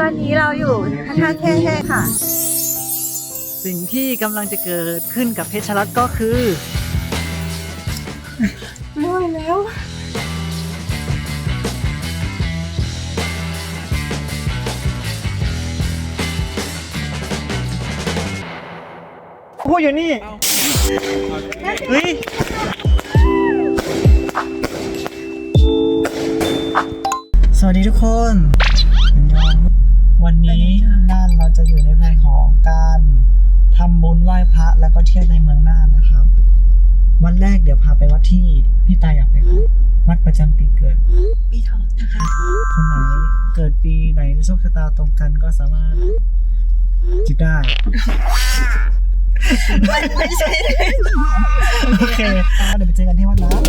ตอนนี้เราอยู่พระธาตุแช่แช่ค่ะ สิ่งที่กำลังจะเกิดขึ้นกับเพชรรัตน์ก็คือ ไม่ไหวแล้ว พูดอยู่นี่เฮ้ย ทุกคนวันนี้น่านเราจะอยู่ในแผนของการทำบุญไหว้พระแล้วก็เที่ยวในเมืองน่านนะครับ วันแรกเดี๋ยวพาไปวัดที่พี่ตาอยากไปครับวัดประจำปีเกิด ปีทองนะคะ คนไหนเกิดปีไหนโชคชะตาตรงกันก็สามารถจิบได้ไม่ใช่โอเคเดี๋ยวไปเจอกันที่วัดนะ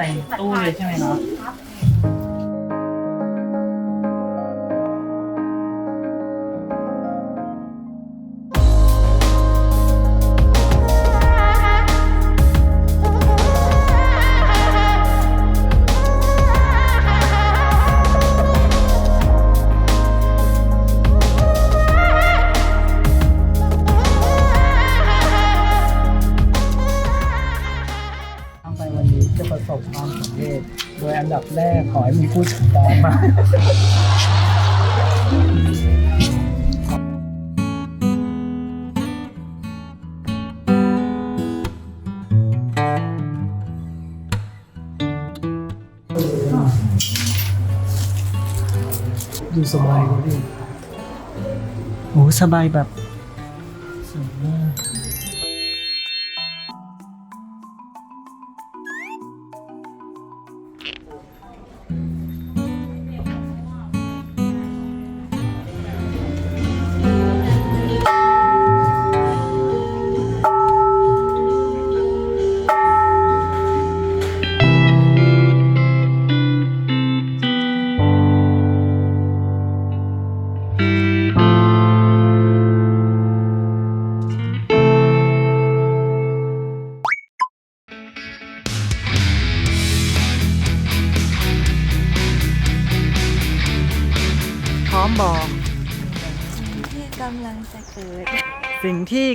ใส่ตู้เลยใช่ไหมเนาะ ผู้จัดการมาดูสบายกว่าดิโอ้สบายแบบ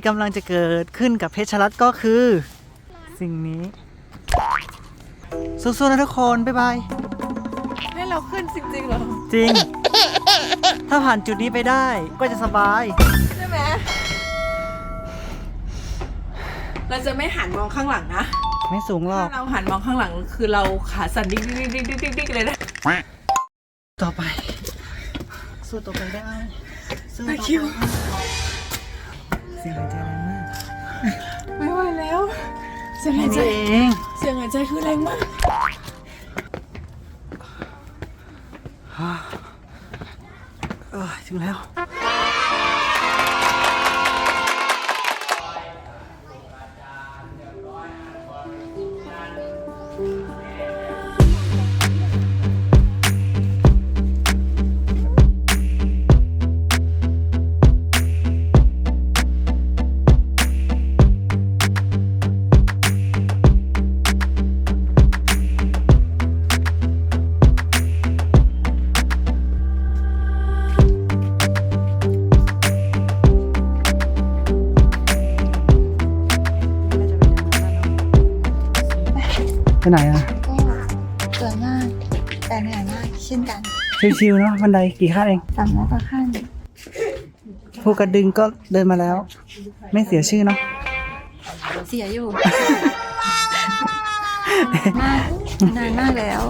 กำลังจะเกิดขึ้นกับเพชรรัตน์ก็คือ สิ่งนี้ สู้ๆนะทุกคน บ๊ายบาย ให้เราขึ้นจริงๆเหรอ จริง ถ้าผ่านจุดนี้ไปได้ก็จะสบาย ใช่ไหม เราจะไม่หันมองข้างหลังนะ ไม่สูงหรอก ถ้าเราหันมองข้างหลังคือเราขาสั่นดิ๊กดิ๊กดิ๊กดิ๊กดิ๊กดิ๊กเลยนะ ต่อไป สู้ต่อไปได้ สู้ต่อตะไปคริวเสียงหายใจแรงมาก ไม่ไหวแล้ว เสียงแค่หายใจนี้เองเสียงหายใจคือแรงมากเออถึงแล้ว ชิวๆเนาะบันไดกี่ขั้นเองสามร้อยกว่าขั้นผู้กระดึงก็เดินมาแล้ว ไม่เสียชื่อเนาะเสียอยู่ มากนานมากแล้ว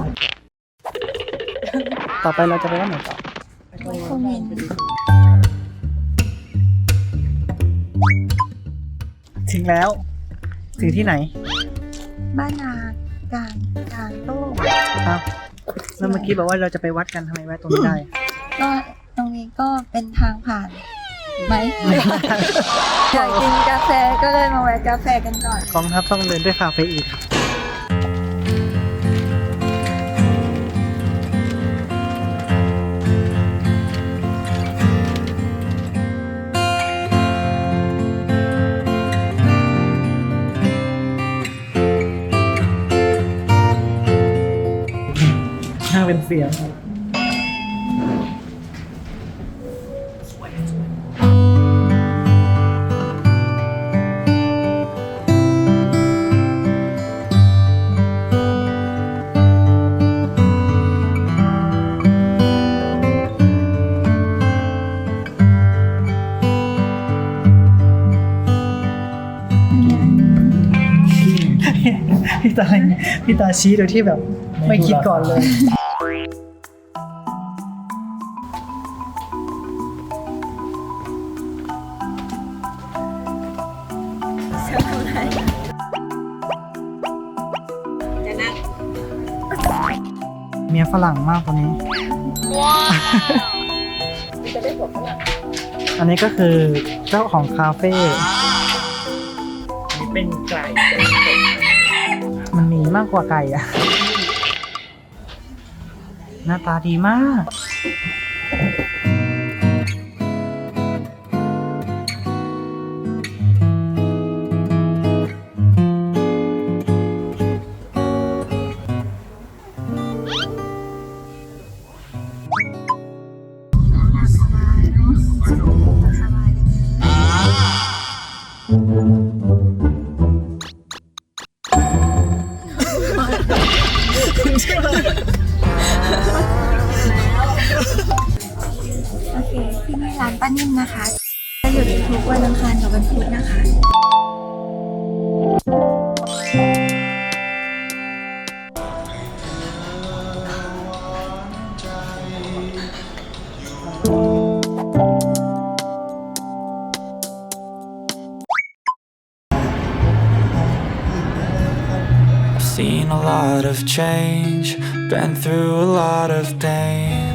ต่อไปเราจะไปวัดไหนต่อวัดโคมินถึงแล้วถึงที่ไหน บ้านนากลางกลางโต้งครับ แล้วเมื่อกี้บอกว่าเราจะไปวัดกันทำไมแวะตรงนี้ได้ ก็ตรงนี้ก็เป็นทางผ่านไหมอยากกินกาแฟก็เลยมาแวะกาแฟกันก่อน กองทัพต้องเดินด้วยคาเฟอีน เสียงครับพี่ตาพี่ตาชี้โดยที่แบบไม่คิดก่อนเลย มียฝรั่งมากตัวนี้ อันนี้ก็คือเจ้าของคาเฟ่ เป็นไก่มันมีมากกว่าไก่อะหน้าตาดีมากานิ่มนะคะ จะหยุดทุกวันอังคารกับวันพุธนะคะ seen a lot of change, been through a lot of pain.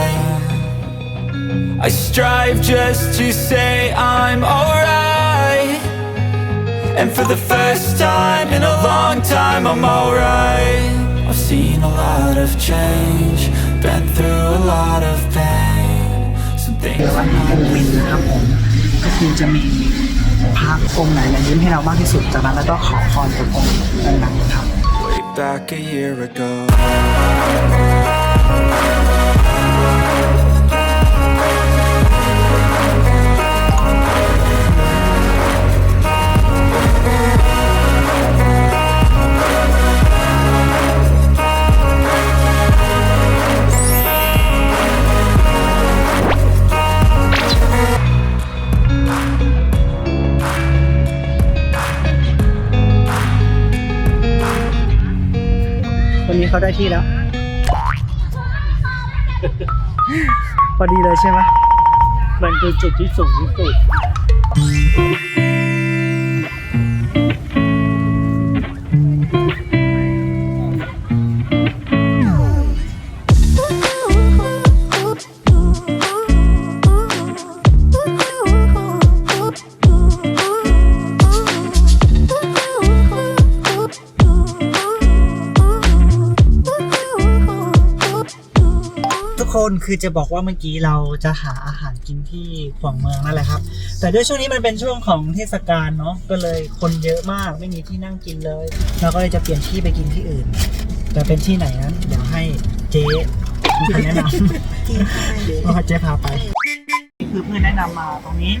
I strive just to say I'm alright. And for the first time in a long time, I'm alright. I've seen a lot of change, been through a lot of pain. Some เดี๋ things ยววันนี้เป็นวินนะครับผม ก็คือจะมีพระองค์ไหนเนี่ยยิ้มให้เรามากที่สุด จากนั้นแล้วก็ขอพรกับองค์นั้นๆครับ way back a year ago. วันนี้เขาได้ที่แล้ว พอดีเลยใช่ไหมมันคือจุดที่สูงที่สุด คนคือจะบอกว่าเมื่อกี้เราจะหาอาหารกินที่ขวางเมืองนั่นแหละครับ แต่ด้วยช่วงนี้มันเป็นช่วงของเทศกาลเนาะก็เลยคนเยอะมากไม่มีที่นั่งกินเลย เราก็เลยจะเปลี่ยนที่ไปกินที่อื่น จะเป็นที่ไหนนั้นเดี๋ยวให้เจ๊เป็นคนแนะนำว่าเจ๊พาไปนี่คือเพื่อนแนะนำมาตรงนี้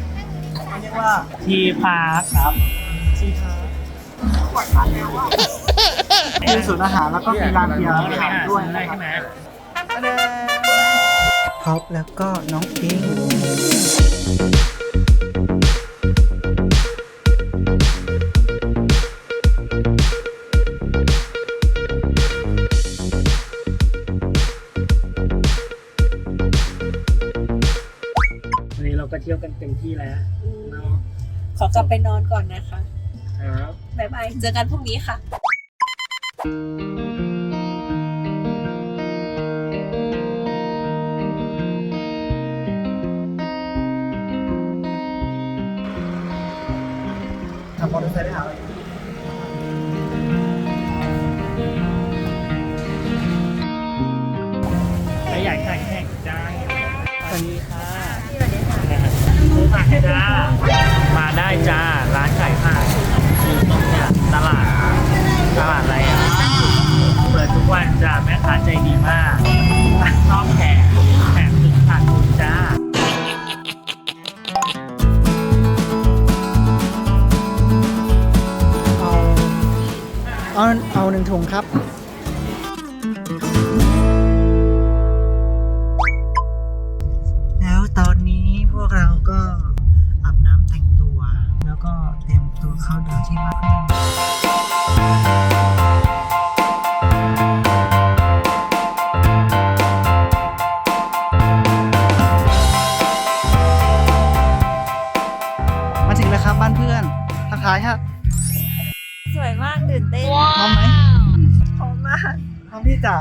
เขาเรียกว่าที่พาครับทีพาคือศูนย์อาหารแล้วก็มีร้านเบียร์ขายด้วยนะได้ครับใช่ไหมท็ อปแล้วก็น้องอิงวันนี้เราก็เที่ยวกันเต็มที่แล้วเนาะขอกลับไปนอนก่อนนะคะครับ บ๊ายบาย เจอกันพรุ่งนี้ค่ะขับ มา ก็เตรียมตัวเข้าเดินที่บ้านเพื่อนมาถึงแล้วครับบ้านเพื่อนทักทายครับสวยมากตื่นเต้นพร้อมไหมพร้อมมากพร้อมที่จะ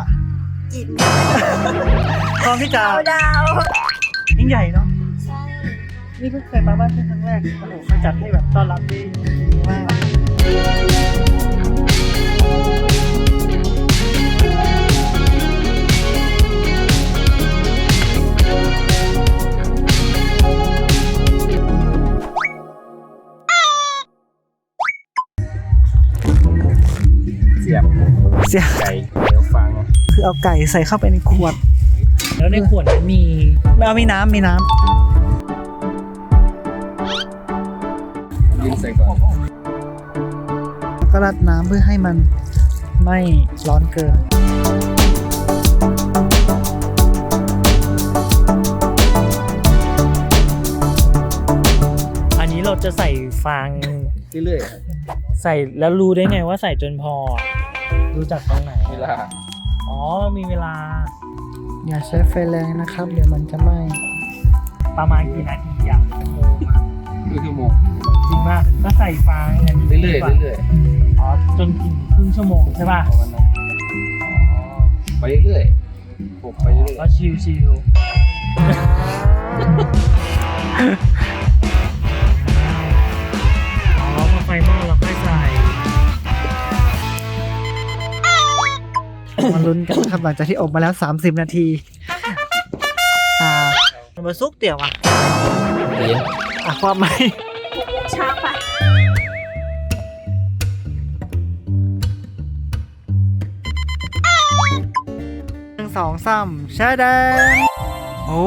กินพร้อมที่จะเอาดาวยิ่งใหญ่เนาะใช่ นี่เพิ่งเคยมาบ้านเพื่อนครั้งแรกโอ้โหเขาจัดให้แบบต้อนรับดีมากเสียบเสียไก่เดี๋ยวฟัง คือเอาไก่ใส่เข้าไปในขวด แล้วในขวดนั้นมี ไม่เอามีน้ำมีน้ ยินใส่ก่อนำแล้วก็ราดน้ำเพื่อให้มันไม่ร้อนเกินอันนี้เราจะใส่ฟางเรื่อยใส่แล้วรู้ได้ไงว่าใส่จนพออะรู้จากตรงไหนๆเวลาอ๋อ มีเวลา อย่าใช้ไฟแรงนะครับ เดี๋ยวมันจะไหม้ประมาณกี่นาทีอย่างชั่วโมงอะ ครึ่งชั่วโมงจริงมากก็ใส่ฟางอันนี้เรื่อยดีกว่าๆเรื่อยอ๋อจนถึงครึ่งชั่วโมงใช่ป่ะๆประมาณนั้นอ๋อไปเรื่อยๆปลุกไปเรื่อยก็ชิวชิวอ๋อพอไฟไหม้เราค่อยใส่มาลุ้นกันนะครับหลังจากที่อบมาแล้ว 30 นาที อ่ามันมาซุกเตี่ยวอะๆเย็น อะความไหมช้าไปหนึ่งสองสามแช่แดงโอ้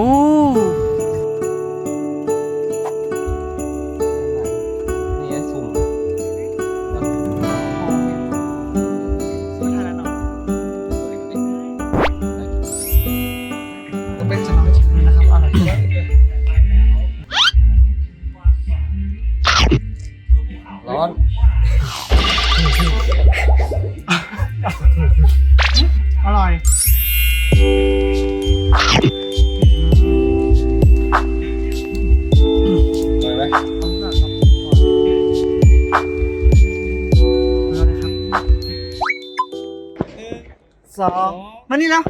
สองมานี่แล้ว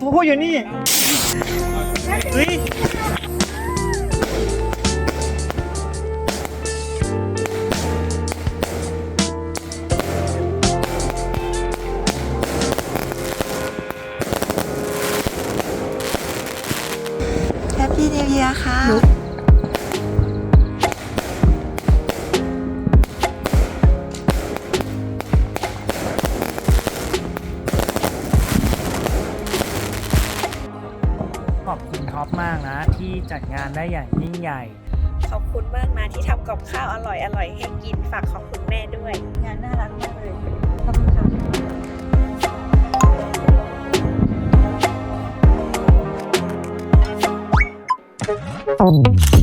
ตัวพูดอยู่นี่เฮ้ย จัดงานได้อย่างยิ่งใหญ่ ขอบคุณมากนะที่ทำกับข้าวอร่อยอร่อยให้กินฝากขอบคุณแม่ด้วย งานน่ารักมากเลยขอบคุณค่ะ嗯。